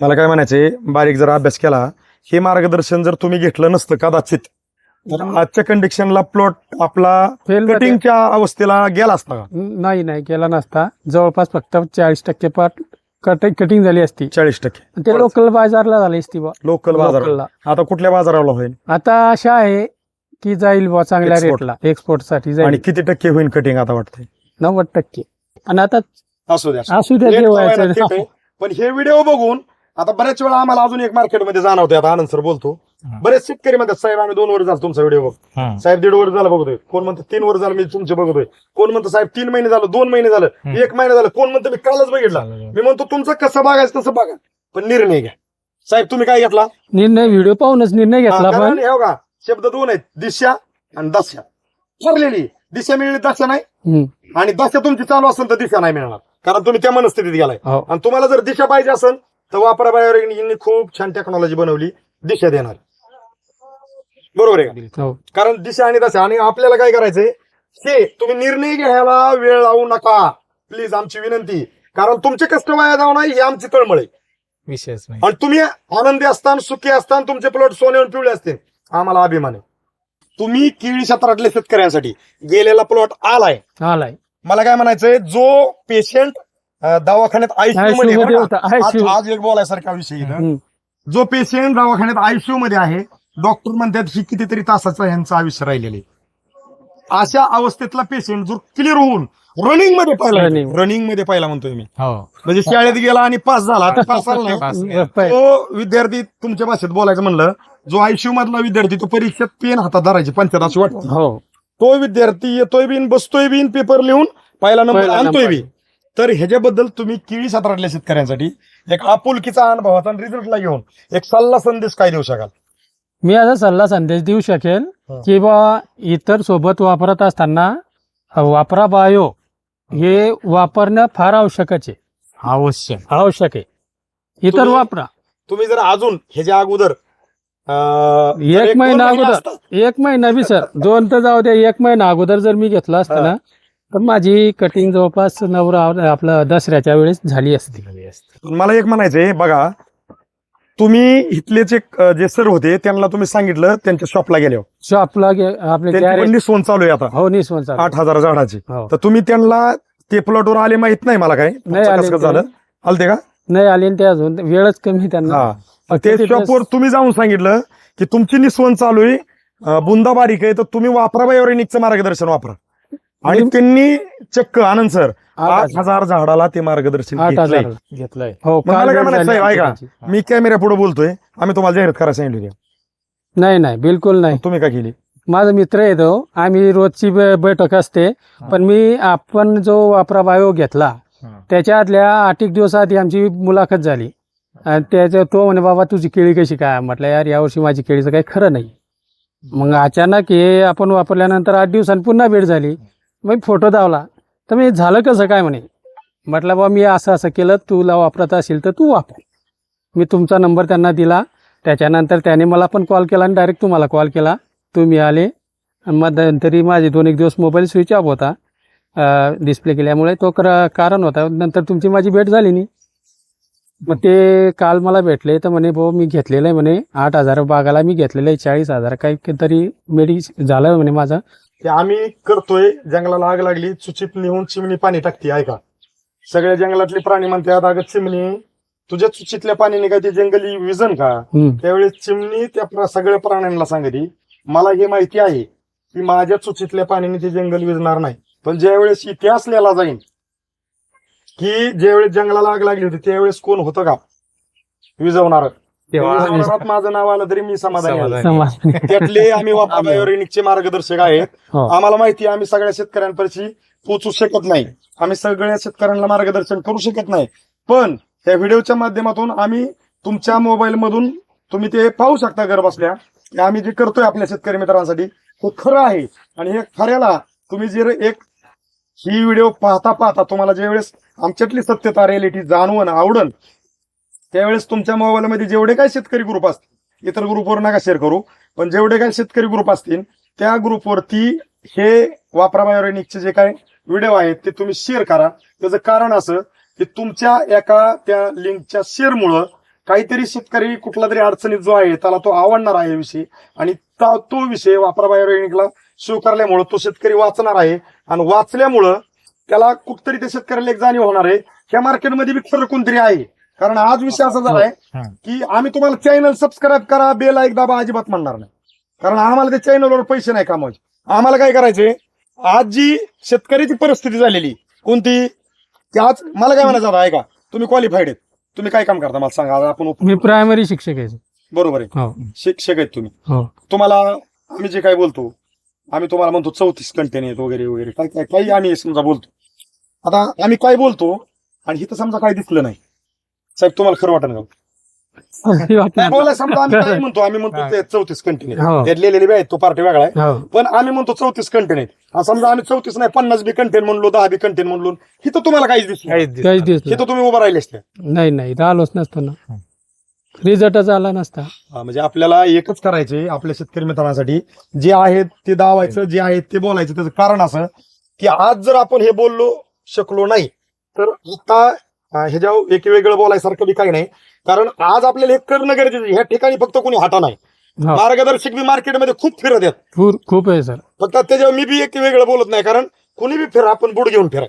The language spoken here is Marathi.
मला काय म्हणायचंय बारीक जर अभ्यास केला. हे मार्गदर्शन जर तुम्ही घेतलं नसतं कदाचित तर आजच्या कंडिशनला प्लॉट आपला फेल कटिंगच्या अवस्थेला गेला असता का? नाही नाही केला नसता. जवळपास फक्त चाळीस टक्के पाट कटिंग कटिंग झाली असती. चाळीस टक्के. ते लोकल बाजारला झाली असती बा लोकल बाजार लोकलला. आता कुठल्या बाजाराला होईल? आता अशा आहे की जाईल बा चांगल्या. रेटला एक्सपोर्टसाठी आणि जाईल किती टक्के होईल कटिंग आता वाटतंय? नव्वद टक्के. आणि आता असू द्या. असू द्या. पण हे व्हिडिओ बघून आता बऱ्याच वेळा आम्हाला अजून एक मार्केटमध्ये जाणवते आता आनंद सर बोलतो. बरेच शेतकरी म्हणतात साहेब आम्ही दोन वर्ष झालं तुमचा व्हिडिओ बघ. साहेब दीड वर्ष झालं बघतोय. कोण म्हणतं तीन वर्ष झालं मी तुमचे बघतोय. कोण म्हणतं साहेब तीन महिने झालं दोन महिने झालं. एक महिना झालं कोण म्हणतं मी कालच बघितला. मी म्हणतो तुमचं कसं बघायचं तसं बघा. पण निर्णय घ्या. साहेब तुम्ही काय घेतला? निर्णय व्हिडिओ पाहूनच निर्णय घेतला पण हे बघा शब्द दोन आहेत दिशा आणि दशा. ठरलेली दिशा मिळली दशा नाही. आणि दशा तुमची चालू असेल तर दिशा नाही मिळणार. कारण तुम्ही त्या मनस्थितीत गेलाय. हो. आणि तुम्हाला जर दिशा पाहिजे असेल तर वापरा बायोरेंनी खूप छान टेक्नॉलॉजी बनवली दिशा देणार. बरोबर आहे का? हो. कारण दिशा आणि दशा आणि आपल्याला काय करायचंय? हे तुम्ही निर्णय घ्यायला वेळ लावू नका. प्लीज आमची विनंती. कारण तुमचे कष्ट वाया जाऊ नये ही आमची तळमळ आहे. नाही. आणि तुम्ही आनंदी असताना सुखी असताना तुमचे प्लॉट सोन्यावर पिवळे असतील. आम्हाला अभिमान आहे. तुम्ही केळी क्षेत्रातल्या शेतकऱ्यांसाठी गेलेला प्लॉट आलाय. आलाय. मला काय म्हणायचंय? जो पेशंट दवाखान्यात आयसीयू मध्ये आहे बरं का? आज एक बोलायसारखा विषय. हम्म. जो पेशंट दवाखान्यात आयसीयू मध्ये आहे डॉक्टर म्हणतात ही कितीतरी तासाचं यांचं आयुष्य राहिलेले अशा अवस्थेतला पेशंट जो क्लिअर होऊन रनिंगमध्ये पाहिला Running. रनिंगमध्ये पाहिला म्हणतोय मी. हो. म्हणजे शाळेत गेला आणि पास झाला. पास झाला नाही. तो विद्यार्थी तुमच्या भाषेत बोलायचं म्हणलं जो आयसीयू मधला विद्यार्थी तो परीक्षेत पेन हातात धरायची पंचायत अशी वाटते. हो. तो विद्यार्थी येतोय बिन बसतोय बिन पेपर लिहून पहिला नंबर पहिला आणतोय number. बी तर ह्याच्याबद्दल तुम्ही केळी क्षेत्रातल्या शेतकऱ्यांसाठी एक आपुलकीचा अनुभवाचा रिझल्टला घेऊन एक सल्ला संदेश काय देऊ शकाल? मी असा सल्ला संदेश देऊ शकेल. की बा इतर सोबत वापरत असताना वापरा बायो हे वापरणं फार आवश्यकच आहे. आवश्यक. आवश्यक आहे. इतर तुम्ही- वापरा. तुम्ही जर अजून ह्याच्या अगोदर अं, जर एक दोन महिना महिने अगोदर असता- एक महिना बी सर. दोन तर जाऊ द्या एक महिना अगोदर जर मी घेतला असता ना तर माझी कटिंग जवळपास नवरा आपलं दसऱ्याच्या वेळेस झाली असती. मला एक म्हणायचंय बघा तुम्ही इथलेच एक अं, जे सर होते त्यांना तुम्ही सांगितलं त्यांच्या शॉपला गेले हो. शॉपला आपले पण चालू आहे आता. हो निस्वन चालू. आठ हजार झाडाची. हो. तर तुम्ही त्यांना ते प्लॉटवर आले माहीत नाही मला काय? नाही. झालं? आलते का? नाही आले ते अजून वेळच कमी त्यांना. हा. ते शॉपवर तुम्ही जाऊन सांगितलं की तुमची निस्वंत चालू आहे. बुंदा बारीक आहे तर तुम्ही वापरा बायोरेनिकचं मार्गदर्शन वापरा. आणि त्यांनी चक्क आनंद सर आठ हजार- झाडाला ते मार्गदर्शन आठ घेतलंय. हजार घेतलंय. हो मग मला काल काय वेळ म्हणायचं झाली. आहे, ऐका. त्यांची. मी कॅमेऱ्या पुढे बोलतोय. आम्ही तुम्हाला जाहिरात करायला सांगितली. नाही नाही बिलकुल नाही. तुम्ही काय केली? माझा मित्र येतो आम्ही रोजची ब- बैठक असते. पण मी आपण जो वापरा बायो घेतला त्याच्या आदल्या आठ एक दिवस आधी आमची मुलाखत झाली. आणि त्याच्या तो म्हणे बाबा तुझी केळी कशी काय? म्हटलं यार यावर्षी माझी केळीचं काही खरं नाही. मग अचानक हे आपण वापरल्यानंतर आठ दिवसांनी पुन्हा भेट झाली. मग फोटो दावला. तर मी झालं कसं काय? म्हणे. म्हटलं बा मी असं असं केलं. तुला वापरत असेल तर तू वापर. मी तुमचा नंबर त्यांना दिला. त्याच्यानंतर त्याने मला पण कॉल केला आणि डायरेक्ट तुम्हाला कॉल केला. तुम्ही आले. आणि मध्यंतरी माझे दोन एक दिवस मोबाईल स्विच ऑफ होता. डिस्प्ले केल्यामुळे तो कर कारण होता. नंतर तुमची माझी भेट झाली नाही. मग ते काल मला भेटले. तर म्हणे भाऊ मी घेतलेलं आहे. म्हणे आठ हजार बागाला मी घेतलेलं आहे. चाळीस हजार काही तरी मेडिस झालं म्हणे माझं. ते आम्ही करतोय. जंगलाला आग लागली चुचित निहून चिमणी पाणी टाकते ऐका. सगळ्या जंगलातले प्राणी म्हणतात अगं चिमणी तुझ्या चुचितल्या पाण्याने काय ते जंगली विजन का. त्यावेळेस चिमणी त्या सगळ्या प्राण्यांना सांगते मला हे माहिती आहे की माझ्या चुचीतल्या पाण्याने ते जंगल विजणार नाही. पण ज्यावेळेस इतिहास लिहिला जाईल की ज्यावेळेस जंगलाला आग लागली होती त्यावेळेस कोण होतं का? विजवणार. विजवणारात माझं नाव आलं तरी मी समाधानी आहे. समाज त्यातले आम्ही वापरण्याचे मार्गदर्शक आहेत. हो. आम्हाला माहिती आहे आम्ही सगळ्या शेतकऱ्यांपर्यंत पोहोचू शकत नाही. आम्ही सगळ्या शेतकऱ्यांना मार्गदर्शन करू शकत नाही. पण या व्हिडिओच्या माध्यमातून आम्ही तुमच्या मोबाईल मधून तुम्ही ते पाहू शकता घर बसल्या की आम्ही जे करतोय आपल्या शेतकरी मित्रांसाठी ते खरं आहे. आणि हे खऱ्याला तुम्ही जर एक ही व्हिडिओ पाहता पाहता तुम्हाला ज्यावेळेस आमच्यातली सत्यता रियालिटी जाणवण आवडन त्यावेळेस तुमच्या मोबाईलमध्ये जेवढे काय शेतकरी ग्रुप असतील इतर ग्रुपवर नका शेअर करू पण जेवढे काय शेतकरी ग्रुप असतील त्या ग्रुपवरती हे वापरा बायोरेनिकचे जे काय व्हिडिओ आहेत ते तुम्ही शेअर करा. त्याचं कारण असं की तुमच्या एका त्या लिंकच्या शेअरमुळं काहीतरी शेतकरी कुठला तरी अडचणीत जो आहे त्याला तो आवडणार आहे विषय आणि तो विषय वापरा बायोरेनिकला स्वीकारल्यामुळं तो शेतकरी वाचणार आहे. आणि वाचल्यामुळं त्याला कुठतरी त्या शेतकऱ्याला एक जाणीव होणार आहे ह्या मार्केटमध्ये बी खरं कोणतरी आहे. कारण आज विषय असा झालाय हा. की आम्ही तुम्हाला चॅनल सबस्क्राईब करा बेल एक दाबा अजिबात म्हणणार नाही. कारण आम्हाला त्या चॅनलवर पैसे नाही कमवायचे. आम्हाला काय करायचंय आज जी शेतकऱ्याची परिस्थिती झालेली कोणती? की आज मला काय म्हणायचं आता ऐका तुम्ही क्वालिफाईड आहेत. तुम्ही काय काम करता? मला सांगा आज आपण मी प्रायमरी शिक्षक आहे. बरोबर आहे. हो. शिक्षक आहेत तुम्ही. हो. तुम्हाला आम्ही जे काय बोलतो आम्ही तुम्हाला म्हणतो चौतीस कंटेन आहेत वगैरे वगैरे. काय काय काही आम्ही समजा बोलतो. आता आम्ही काय बोलतो आणि इथं समजा काय दिसलं नाही. साहेब तुम्हाला खरं वाटेल का? नाही बोला समजा आम्ही काय म्हणतो आम्ही म्हणतो ते चौतीस कंटेन हो. आहेत त्यात लिहिलेले बी आहेत तो पार्टी वेगळा आहे. हो. पण आम्ही म्हणतो चौतीस कंटेन आहेत हा समजा आम्ही चौतीस नाही पन्नास बी कंटेन म्हणलो दहा बी कंटेन म्हणलो इथं तुम्हाला काहीच दिसलं काहीच दिसत काहीच नाही. दिसत इथं तुम्ही उभं राहिले असते नाही. नाही राहिलोच नसतो ना. रिझल्टच आला नसता. हा, म्हणजे आपल्याला एकच करायचे आपल्या शेतकरी मित्रांसाठी. जे आहेत ते दावायचं जे आहेत ते बोलायचं. त्याचं कारण असं की आज जर आपण हे बोललो शकलो नाही तर आता अं, ह्याच्यावर एक वेगळं बोलायसारखं बी काही नाही. कारण आज आपल्याला हे करणं गरजेचं. ह्या ठिकाणी फक्त कोणी हाटा नाही. हो. मार्गदर्शक बी मार्केटमध्ये खूप फिरत आहेत. खूप खूप आहे सर. फक्त त्याच्यावर मी बी एक वेगळं बोलत नाही. कारण कुणी बी फिरा आपण बुड घेऊन फिरा